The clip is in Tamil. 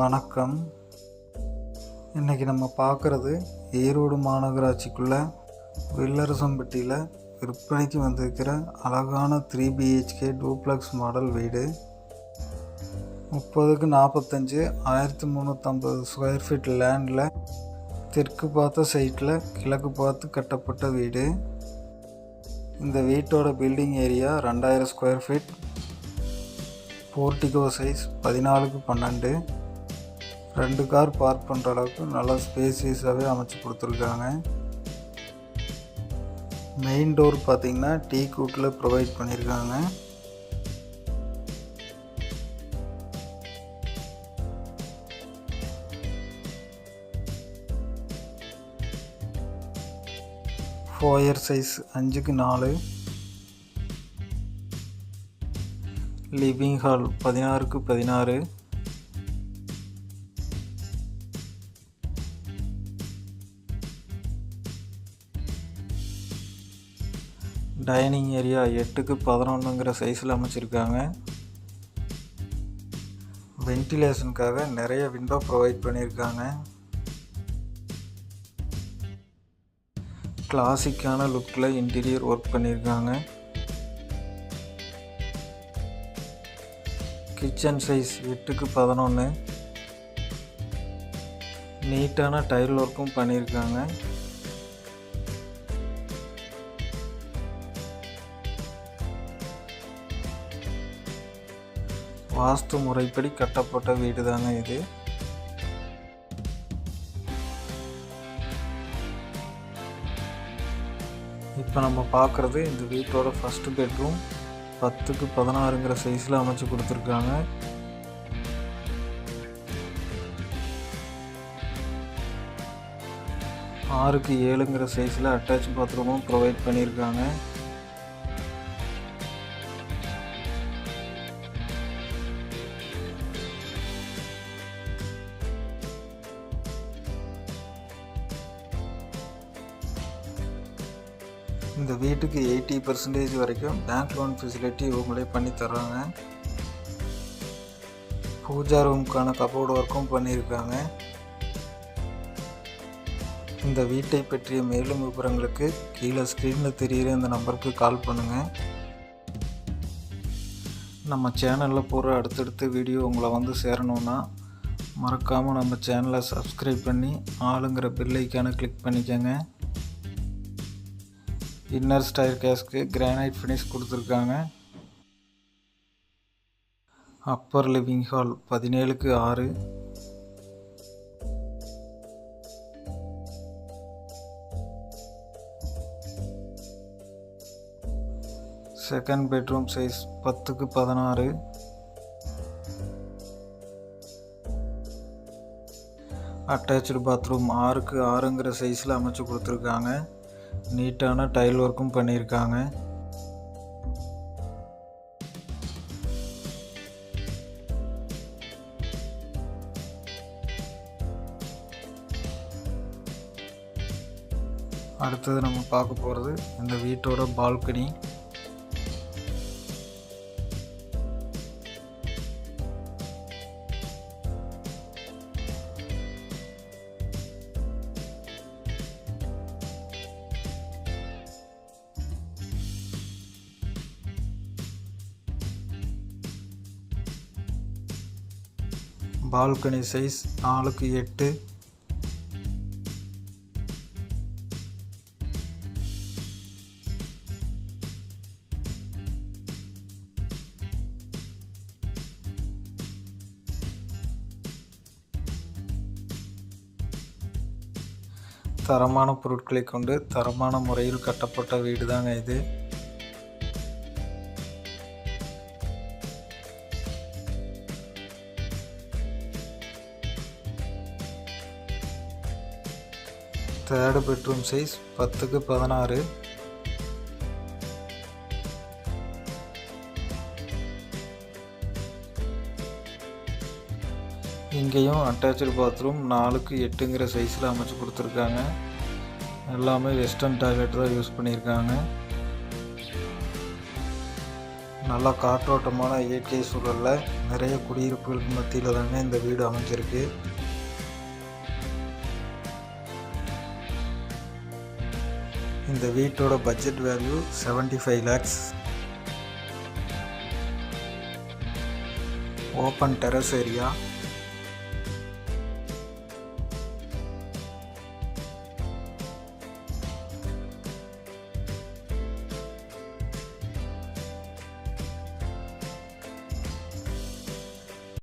வணக்கம். இன்றைக்கி நம்ம பார்க்குறது ஈரோடு மாநகராட்சிக்குள்ளே வில்லரசம்பட்டியில் விற்பனைக்கு வந்திருக்கிற அழகான த்ரீ பிஹெச்கே டூப்ளக்ஸ் மாடல் வீடு. முப்பதுக்கு நாற்பத்தஞ்சு ஆயிரத்தி முந்நூற்றம்பது ஸ்கொயர் ஃபீட் லேண்டில் தெற்கு பார்த்த சைட்டில் கிழக்கு பார்த்து கட்டப்பட்ட வீடு. இந்த வீட்டோட பில்டிங் ஏரியா ரெண்டாயிரம் ஸ்கொயர் ஃபீட் போர்டிகோ சைஸ் பதினாலுக்கு பன்னெண்டு. ரெண்டு கார் பார்க் பண்ணுற அளவுக்கு நல்லா ஸ்பேசியஸாகவே அமைச்சு கொடுத்துருக்காங்க. மெயின் டோர் பார்த்தீங்கன்னா டீ கூட்டில் ப்ரொவைட் பண்ணியிருக்காங்க ஃபோயர் சைஸ் அஞ்சுக்கு நாலு. லிவிங் ஹால் பதினாறுக்கு பதினாறு. டைனிங் ஏரியா எட்டுக்கு பதினொன்றுங்கிற சைஸில் அமைச்சிருக்காங்க. வென்டிலேஷனுக்காக நிறைய விண்டோ ப்ரொவைட் பண்ணியிருக்காங்க. கிளாசிக்கான லுக்கில் இன்டீரியர் ஒர்க் பண்ணியிருக்காங்க. கிச்சன் சைஸ் எட்டுக்கு பதினொன்று நீட்டான டைல் ஒர்க்கும் பண்ணியிருக்காங்க. வாஸ்து முறைப்படி கட்டப்பட்ட வீடு தாங்க இது? இப்போ நம்ம பார்க்குறது இந்த வீட்டோட ஃபஸ்ட்டு பெட்ரூம் பத்துக்கு பதினாறுங்கிற சைஸில் அமைச்சு கொடுத்துருக்காங்க. ஆறுக்கு ஏழுங்கிற சைஸில் அட்டாச் பாத்ரூமும் ப்ரொவைட் பண்ணியிருக்காங்க. இந்த வீட்டுக்கு எயிட்டி பர்சன்டேஜ் வரைக்கும் பேங்க் லோன் ஃபெசிலிட்டி இவங்களே பண்ணி தர்றாங்க. பூஜா ரூமுக்கான கபோர்டு ஒர்க்கும் பண்ணியிருக்காங்க. இந்த வீட்டை பற்றிய மேலும் விவரங்களுக்கு கீழே ஸ்க்ரீனில் தெரிகிற இந்த நம்பருக்கு கால் பண்ணுங்கள் நம்ம சேனலில் போகிற அடுத்தடுத்த வீடியோ உங்களை வந்து சேரணுன்னா மறக்காமல் நம்ம சேனலை சப்ஸ்கிரைப் பண்ணி ஆளுங்கிற பெல் கிளிக் பண்ணிக்கோங்க. இன்னர் ஸ்டைர் கேஸ்க்கு கிரானைட் ஃபினிஷ் கொடுத்துருக்காங்க. அப்பர் லிவிங் ஹால் பதினேழுக்கு ஆறு. செகண்ட் பெட்ரூம் சைஸ் பத்துக்கு பதினாறு. அட்டாச்சு பாத்ரூம் ஆறுக்கு ஆறுங்கிற சைஸில் அமைச்சு கொடுத்துருக்காங்க. நீட்டான டைல் ஒர்க்கும் பண்ணியிருக்காங்க. அடுத்தது நம்ம பார்க்க போகிறது இந்த வீட்டோட பால்கனி பால்கனி சைஸ் நாலுக்கு எட்டு. தரமான பொருட்களை கொண்டு தரமான முறையில் கட்டப்பட்ட வீடு தாங்க இது. தேர்டு பெட்ரூம் சைஸ் பத்துக்கு பதினாறு. இங்கேயும் அட்டாச்சு பாத்ரூம் நாலுக்கு எட்டுங்கிற சைஸில் அமைச்சு கொடுத்துருக்காங்க. எல்லாமே வெஸ்டர்ன் டாய்லெட் தான் யூஸ் பண்ணியிருக்காங்க. நல்லா காற்றோட்டமான இயற்கை சூழலில் நிறைய குடியிருப்புகளுக்கு மத்தியில் தாங்க இந்த வீடு அமைஞ்சிருக்கு. இந்த வீட்டோட budget value 75 five lakhs open terrace area